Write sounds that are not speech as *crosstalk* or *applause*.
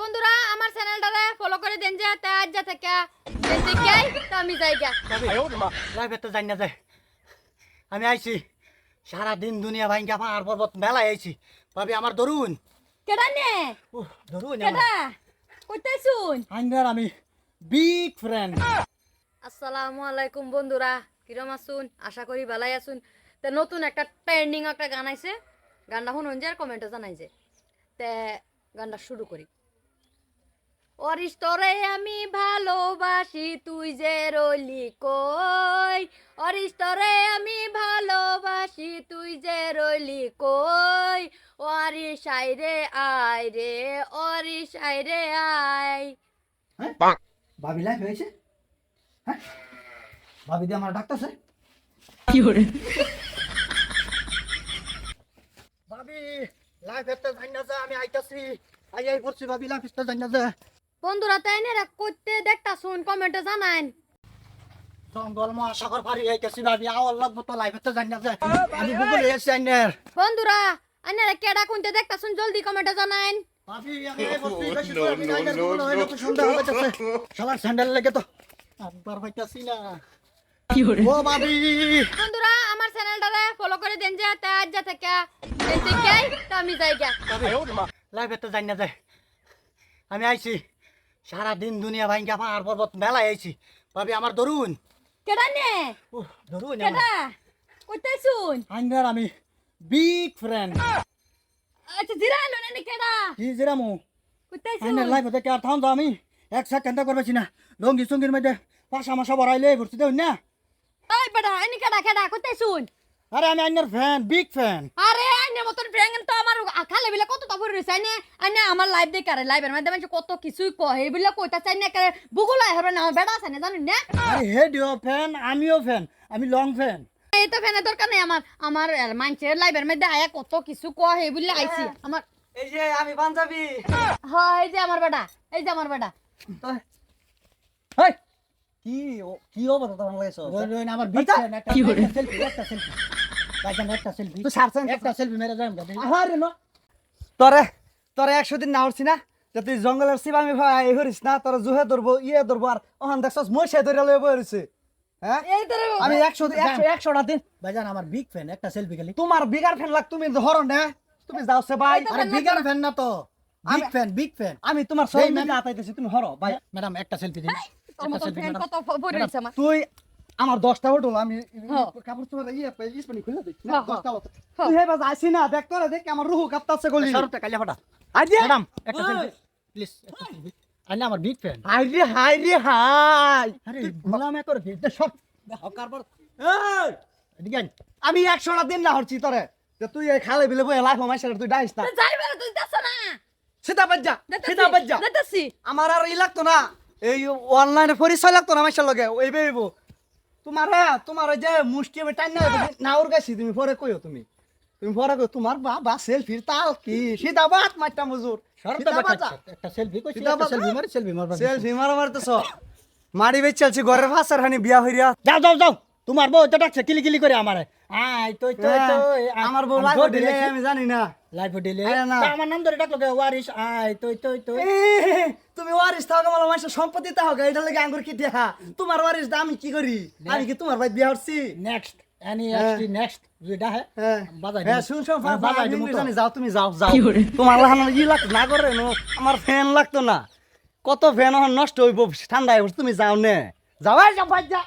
বন্ধুরা আমার চ্যানেলটারে ফলো করে দেন যে তা আজ যা থেকে। দেন থেকে তা আমি যাই গা লাইফে তো জানি না যায় আমি আইছি সারা দিন দুনিয়া ভাঙ্গা পাহাড় পর্বত মেলায় আইছি। ভাবি আমার ধরুন কেডা নে? ধরুন কেডা? কইতে শুন। আইনার আমি বিগ ফ্রেন্ড আসসালামু আলাইকুম বন্ধুরা কিরম আসুন আশা করি ভালাই আসুন তে নতুন একটা ট্রেন্ডিং একটা গান আইছে। গানটা শুনুন যে কমেন্টে জানাই যে। তে গানটা শুরু করি। অরিস্তরে আমি ভালোবাসি তুই যে রইলি কই? অরিস্তরে আমি ভালোবাসি তুই যে রইলি কই? অরিস আই রে আয় রে অরিস আই রে আয়। ভাবি লাইফ হয়েছে? হ্যাঁ? ভাবি দিয়ে আমার ডাক্তার স্যার ভাবি লাইফ এতে জানি না আমি আইতাছি। আই আই করছি ভাবি লাইফ এতে জানি না যে বন্ধুরা তাই না? করতে দেখতা শুন কমেন্টে জানান জঙ্গল মহাসাগর পারি আইতাছি ভাবি আওয়ার লাগবো তো লাইফ এতে জানি না যে আমি গুগলে এসে আইনের। বন্ধুরা আইনারা কেডা কোনতে দেখতা শুন জলদি কমেন্টে জানান ভাবি আমি এই বসছি *laughs* বেশি তো আমি আইনের গুগলে হইল তো সুন্দর হইতাছে সবার স্যান্ডেল লেগে তো একবার হইতাছি না। ও ভাবি! বন্ধুরা আমার চ্যানেলটারে ফলো করে দেন যে তা আজ যা থেকে। তা আমি যাই গা লাইফে তো জানি না যায় আমি আইছি। সারা দিন দুনিয়া ভাঙ্গা পাহাড় পর্বত মেলায় আইছি। ভাবি আমার ধরুন কেডা নে? ধরুন কেডা? কইতে শুন। আইনার আমি বিগ ফ্রেন্ড আচ্ছা জিরা আলো না কেডা? কি জিরামু কইতে শুন। আইনার লাইফে থেকে আর থাম আমি? এক সেকেন্ড করবেছি না। লঙ্গি সঙ্গির মধ্যে পাশা মাসা বড়াইলে ভর্তি দেউন না? ওই বেটা আইনি কেডা কেডা? কইতে শুন। আরে আমি আইনার ফ্যান বিগ ফ্যান আরে আইনের মতন ফ্রেঙ্গ তো আমার খালে বিলে কত তবর রইছে আইনে আইনে আমার লাইভ দেখে আরে লাইভের মধ্যে মানুষ কত কিছুই কয় এইবিলে কইতা চাই না করে বুগুলা হবে না আমার বেটা আছে না জানেন না? আরে হেডিও ফ্যান আমিও ফ্যান আমি লং ফ্যান এই তো ফ্যানের দরকার নেই আমার আমার মানুষের লাইভের মধ্যে আয়া কত কিছু কয় এই বলে আইছি আমার এই যে আমি পাঞ্জাবি। হয় এই যে আমার বেটা এই যে আমার বেটা হেই! কি কি অবস্থা তোমার লাগেছ আমার বিগ ফ্যান একটা সেলফি একটা সেলফি একটা সেলফি তুই সারছেন একটা সেলফি মেরে যাই আমরা আহারে ন তোরে তোরে একশো দিন না হচ্ছি না যে তুই জঙ্গলের শিবামি ভাই এই হরিস না তোর জুহে ধরবো ইয়ে ধরবো আর ওখান দেখছস মশাই ধরে লয়ে বইছে হ্যাঁ? এই তো রে- আমি একশো একশো একশোটা দিন। ভাইজান আমার বিগ ফ্যান একটা সেলফি খালি। তোমার বিগার ফ্যান লাগ তুমি হরণ না। তুমি যাও সে ভাই। আরে বিগার ফ্যান না। তো। বিগ ফ্যান বিগ ফ্যান আমি তোমার সব। মিলে আতাইতেছি তুমি হরো ভাই। ম্যাডাম একটা সেলফি দিন। ফ্যান তুই আমার দশটা হোটেল আমি। কাপড় তোমার ইয়ে ইস্পানি খুলে দিই। দশটা। হতো। তুই হেবা আসি না দেখ তোরা দেখ আমার রুহু কাঁপতাছে গলি। সরতে কালিয়া ফাটা আইডি ম্যাডাম একটা সেলফি। প্লিজ আমার বিগ ফ্যান। হাইরে হাইরে হাই আরে গোলাম একর ভিড় সব কারবার এই, এদিকে আন। আমি একশোটা দিন না হচ্ছি তোরে। যে তুই এই খালে বিলে বই লাইফ আমার সাথে তুই ডাইস না। যাই বেটা তুই যাস না। সেটা বাজ্জা সেটা বাজ্জা আমার আর ই লাগতো না এই অনলাইনে পরিচয় লাগতো না আমার লগে ওই বেইব। তোমার হ্যাঁ তোমার ওই যে মুষ্টি আমি টাইম না ওর গেছি তুমি পরে কইও তুমি। তুমি পরে কই তোমার বাবা সেলফি তাল কি? সিধা বাত মজুর। একটা সেলফি কইছি একটা। সেলফি মারি সেলফি মারবা সেলফি মারা মারতেছ মারি বেচ চলছি ঘরের ভাষার হানি বিয়া হইয়া যাও যাও যাও। তোমার বউ তো ডাকছে কিলি কিলি করে আমারে। আই তুই তুই হ্যাঁ, তুই আমার বউ লাইভ দিলে আমি জানি না। লাইভ দিলে আমার নাম ধরে ডাকলো ওয়ারিস আই তুই তুই তুই। তুমি ওয়ারিস থাকো মালা মানুষের সম্পত্তি থাকো এটা লাগে আঙ্গুর কি দেখা তোমার ওয়ারিস দা আমি কি করি? আমি কি তোমার ভাই বিয়া হচ্ছি নেক্সট এনি হ্যাঁ। এক্সটি নেক্সট যেটা হ্যাঁ। হ্যাঁ। বাজাই হ্যাঁ শুন শুন হ্যাঁ, বাজাই দিমু তো। জানি যাও তুমি যাও যাও। তোমার লাহানো ই লাগ না করে নো আমার ফ্যান লাগতো না। কত ফ্যান এখন নষ্ট হইব ঠান্ডা হইব তুমি যাও নে। যাও যাও ভাই যা।